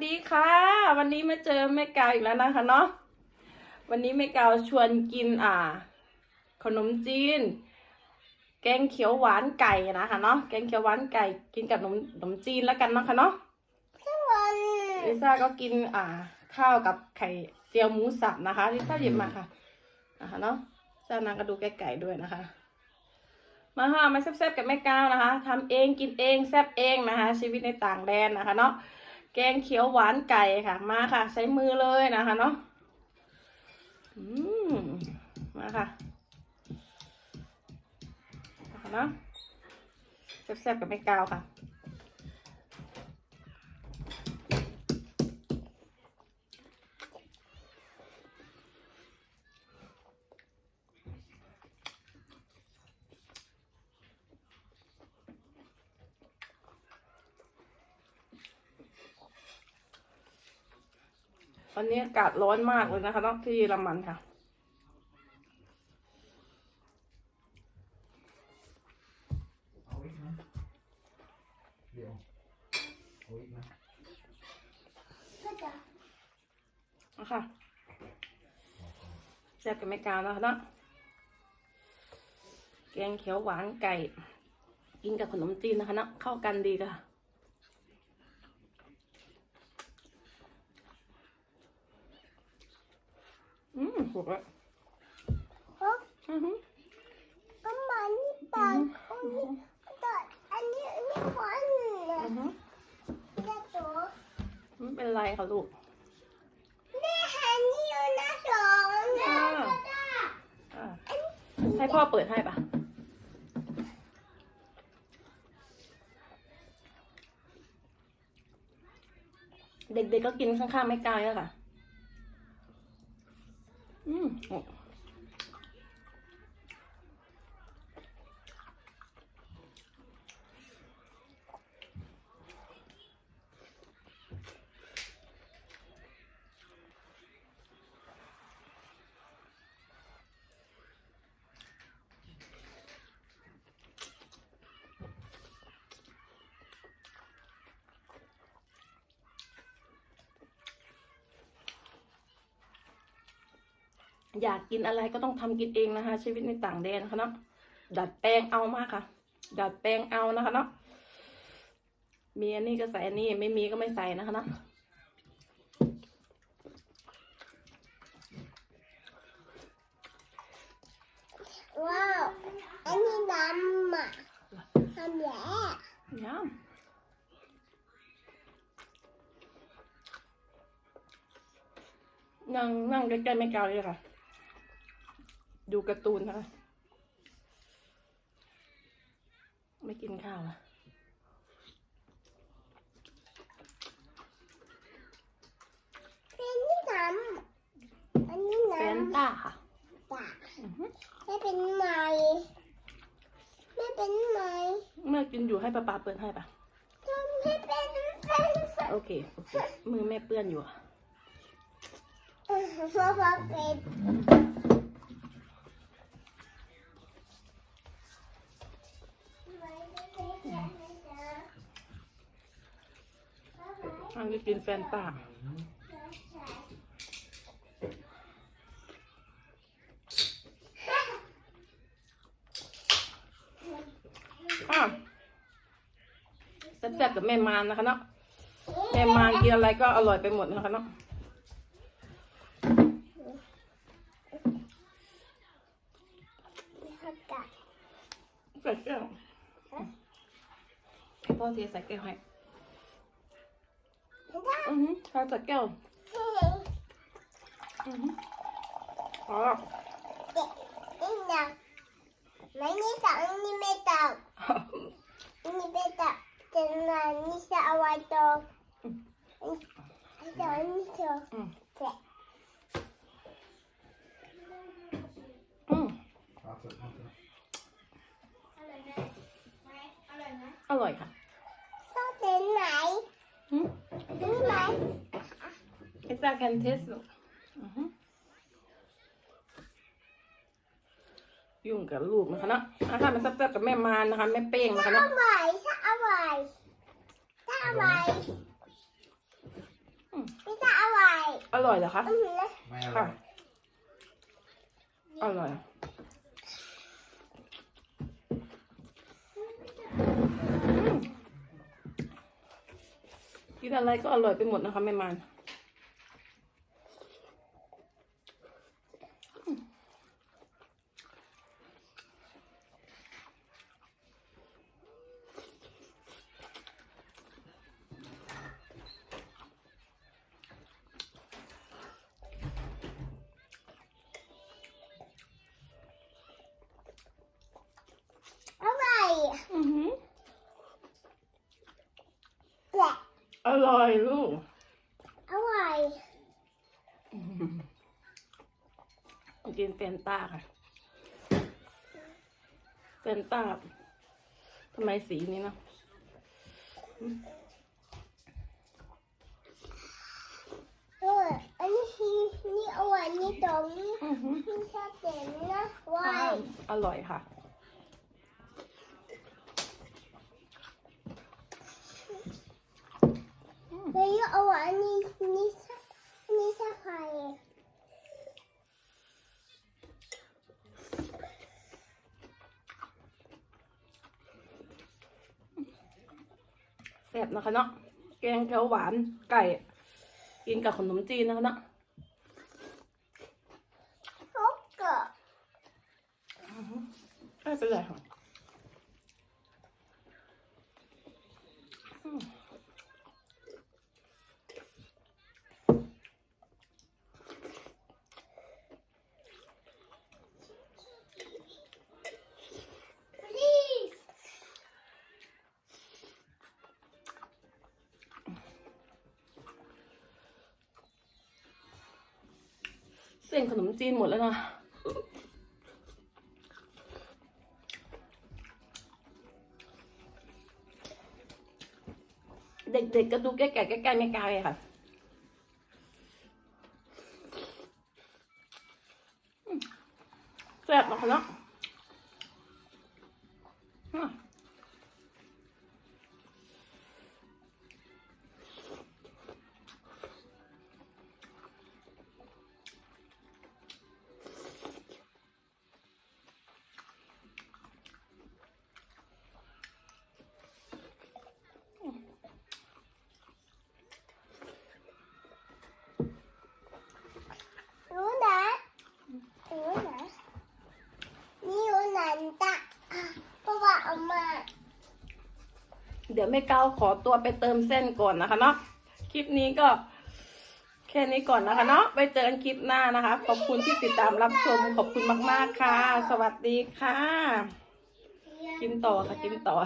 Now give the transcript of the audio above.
วัสดีค่ะ วันนี้มาเจอแม่กาวอีกแล้วนะคะเนาะวันนี้แม่กาวชวนกินอ่า ขนมจีน แกงเขียวหวานไก่นะคะเนาะแกงเขียวหวานไก่กินกับขนมขนมจีนแล้วกันนะคะเนาะวันลิซ่าก็กินอ่า ข้าวกับไข่เจียวหมูสับนะคะลิซ่าหยิบมาค่ะนะคะเนาะซ่านางก็ดูไก่ๆด้วยนะคะมาค่ะมาแซ่บๆกับแม่ก้าวนะคะทำเองกินเองแซ่บเองนะคะ ชีวิตในต่างแดนนะคะเนาะ แกงเขียวหวานไก่ค่ะ มาค่ะ ใช้มือเลยนะคะเนาะอมาค่ะนะคะเนาะแซ่บๆกับแม่กาวค่ะ วันนี้อากาศร้อนมากเลยนะคะนาะที่เยอรมันค่ะเอาอีกนะเดี๋ยวเอาอีกนะก็จะค่ะแซ่บกับแม่กาวนะคะเนาะแกงเขียวหวานไก่ กินกับขนมจีนนะคะเนาะเข้ากันดีค่ะ อืมถูกแล้วฮะอือหือก็มานี่ปากอันนี้ตัดอันนี้อันนี้ควันอือหือจะตัวไม่เป็นไรค่ะลูกแม่ฮันนี่อยู่หน้าสองนะอ่าให้พ่อเปิดให้ปะเด็กๆก็กินข้างๆไม่ไกลอะค่ะ อื อ้อยากกินอะไรก็ต้องทำกินเองนะคะ ชีวิตในต่างแดนนะคะเนาะดัดแปลงเอามากค่ะ ดัดแปลงเอานะคะเนาะมีอันนี้ก็ใส่อันนี้ไม่มีก็ไม่ใส่นะคะเนาะว้าว อันนี้น้ำอะทำแย่ยามนั่งนั่งใกล้ๆไม่กาวเลยค่ะ ดูการ์ตูนนะคะไม่กินข้าวอะเป็นนี่น้ำอันนี้แฟน้นต้าค่ะำจ้ะอือฮึไม่เป็นไม้ไม่เป็นไม้เมื่อกินอยู่ให้ป้าปาเปิดให้ปะทำให้เป็นเป็นโอเคโอเค มือแม่เปื้อนอยู่อะเพราะว่าเป็น อันนี้กินแฟนต้าอะแซ่บๆกับแม่มานนะคะเนาะแม่มานกินอะไรก็อร่อยไปหมดนะคะเนาะใส่แก้วให้พ่อเทใส่แก้วให้ อือหือใส่ใส่แก้วอือหืออ๋อไม่นี่สั่งนี่ไม่ตับนี่ไม่ตับแต่ละนี่จะเอาไว้ตรงนี่จะนี่จะอืมแกะอืมเอาเถอะเอาเถอะอร่อยค่ะ ชอบเป็นไหน อืม รู้ไหม It's a can taste ลูกอือหือยุ่งกับลูกนะคะเนาะอาหารมันแซ่บๆกับแม่มานนะคะแม่เป้งนะคะอเนาะร่อยถ้าอร่อยถ้าอร่อยอร่อยเหรอคะ อืมนะไม่อร่ค่ะ อยอร่อยอืมกินอะไรก็อร่อยไปหมดนะคะแม่มานอร่ อยอือหือแหละอร่อยลูกอร่อยกินเฟนต้าค่ะเฟนต้าทำไมสีนี้เนาะเอออันนี้นี่อร่อยนี่ตรงนี้อือหือนี่ชอบเต็มนะว้าค่ะยอร่อยค่ะ แล้วยังอร่อยอันนี้นี่ชอบนี่ชอบใครแซ่บนะคะเนาะแกงเขียวหวานไก่ กินกับขนมจีนนะคะเนาะโอ๊กเกอร์ไม่เป็นไรค่ะอืม please เส้นขนมจีนหมดแล้วนะเด็กๆก็ดูแก่ๆใกล้ๆไม่ไกลค่ะแซ่บนะคะเนาะ เดี๋ยวแม่ก้าวขอตัวไปเติมเส้นก่อนนะคะเนาะคลิปนี้ก็แค่นี้ก่อนนะคะเนาะไปเจอกันคลิปหน้านะคะ ขอบคุณที่ติดตามรับชมขอบคุณมาก ๆ ค่ะ สวัสดีค่ะ กินต่อค่ะกินต่อ